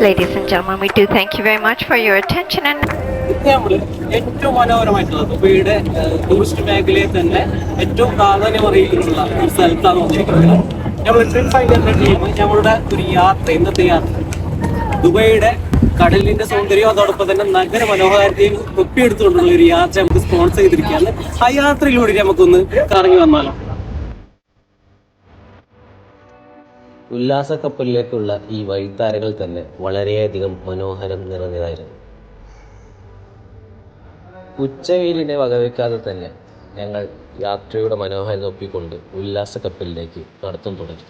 Ladies and gentlemen, we do thank you very much for your attention and ഏറ്റവും മനോഹരമായിട്ടുള്ള ദുബൈയുടെ tourist മേഖലയിൽ തന്നെ ഏറ്റവും പ്രാധാന്യം അറിയിക്കുന്നുള്ള ഒരു സ്ഥലത്താണ് വന്നിരിക്കുന്നത്. നമ്മൾ ട്രിപ്പ് ഫൈൻഡറിന്റെ ടീം ഞങ്ങളുടെ ഒരു യാത്ര ഇന്നത്തെ യാത്ര. ദുബൈയുടെ കടലിന്റെ സൗന്ദര്യവും അതോടൊപ്പം തന്നെ നഗര മനോഹാരിതയും ഒപ്പിയെടുത്തുകൊണ്ടുള്ള ഒരു യാത്ര നമുക്ക് സ്പോൺസർ ചെയ്തിരിക്കുകയാണ്. ആ യാത്രയിലൂടെ നമുക്കൊന്ന് കറങ്ങി വന്നാലോ? ഉല്ലാസ കപ്പലിലേക്കുള്ള ഈ വഴിത്താരകൾ തന്നെ വളരെയധികം മനോഹരം നിറഞ്ഞതായിരുന്നു. ഉച്ചവെയിലിനെ വകവെക്കാതെ തന്നെ ഞങ്ങൾ യാത്രയുടെ മനോഹാരിത ഒപ്പിക്കൊണ്ട് ഉല്ലാസ കപ്പലിലേക്ക് നടത്തം തുടങ്ങി.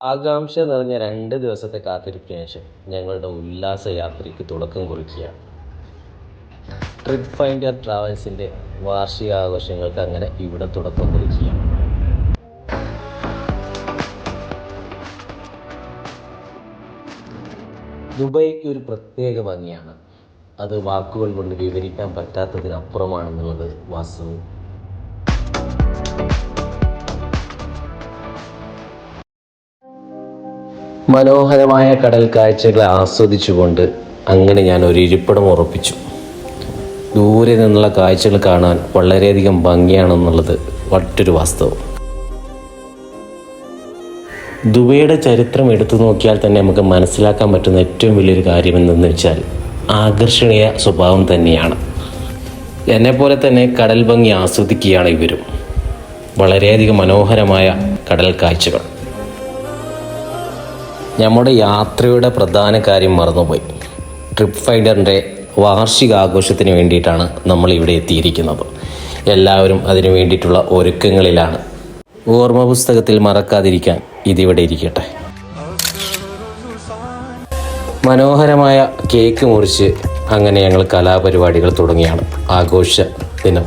ആകാംക്ഷ നിറഞ്ഞ രണ്ട് ദിവസത്തെ കാത്തിരിപ്പിന് ശേഷം ഞങ്ങളുടെ ഉല്ലാസ യാത്രയ്ക്ക് തുടക്കം കുറിക്കുകയാണ്. ട്രിപ്പ് ഫൈൻഡർ ട്രാവൽസിന്റെ വാർഷികാഘോഷങ്ങൾക്ക് അങ്ങനെ ഇവിടെ തുടക്കം കുറിക്കുകയാണ്. ദുബൈക്ക് ഒരു പ്രത്യേക ഭംഗിയാണ്. അത് വാക്കുകൾ കൊണ്ട് വിവരിക്കാൻ പറ്റാത്തതിനപ്പുറമാണെന്നുള്ളത് വാസ്തവം മനോഹരമായ കടൽ കാഴ്ചകളെ ആസ്വദിച്ചുകൊണ്ട് അങ്ങനെ ഞാൻ ഒരു ഇരിപ്പിടം ഉറപ്പിച്ചു. ദൂരെ നിന്നുള്ള കാഴ്ചകൾ കാണാൻ വളരെയധികം ഭംഗിയാണെന്നുള്ളത് മറ്റൊരു വാസ്തവം. ദുബൈയുടെ ചരിത്രം എടുത്തു നോക്കിയാൽ തന്നെ നമുക്ക് മനസ്സിലാക്കാൻ പറ്റുന്ന ഏറ്റവും വലിയൊരു കാര്യം എന്തെന്ന് വെച്ചാൽ ആകർഷണീയ സ്വഭാവം തന്നെയാണ്. എന്നെപ്പോലെ തന്നെ കടൽ ഭംഗി ആസ്വദിക്കുകയാണ് ഇവരും. വളരെയധികം മനോഹരമായ കടൽ കാഴ്ചകൾ. നമ്മുടെ യാത്രയുടെ പ്രധാന കാര്യം മറന്നുപോയി. ട്രിപ്പ് ഫൈൻഡറിന്റെ വാർഷിക ആഘോഷത്തിന് വേണ്ടിയിട്ടാണ് നമ്മൾ ഇവിടെ എത്തിയിരിക്കുന്നത്. എല്ലാവരും അതിനു വേണ്ടിയിട്ടുള്ള ഒരുക്കങ്ങളിലാണ്. ഓർമ്മ പുസ്തകത്തിൽ മറക്കാതിരിക്കാൻ ഇതിവിടെ ഇരിക്കട്ടെ. മനോഹരമായ കേക്ക് മുറിച്ച് അങ്ങനെ ഞങ്ങൾ കലാപരിപാടികൾ തുടങ്ങിയാണ് ആഘോഷ ദിനം.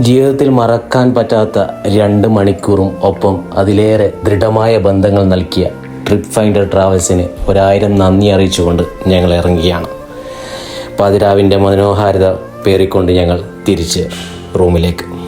ജീവിതത്തിൽ മറക്കാൻ പറ്റാത്ത രണ്ട് മണിക്കൂറും ഒപ്പം അതിലേറെ ദൃഢമായ ബന്ധങ്ങൾ നൽകിയ ട്രിപ്പ് ഫൈൻഡർ ട്രാവൽസിന് ഒരായിരം നന്ദി അറിയിച്ചുകൊണ്ട് ഞങ്ങൾ ഇറങ്ങുകയാണ്. പതിരാവിന്റെ മനോഹാരിത പേറിക്കൊണ്ട് ഞങ്ങൾ തിരിച്ച് റൂമിലേക്ക്.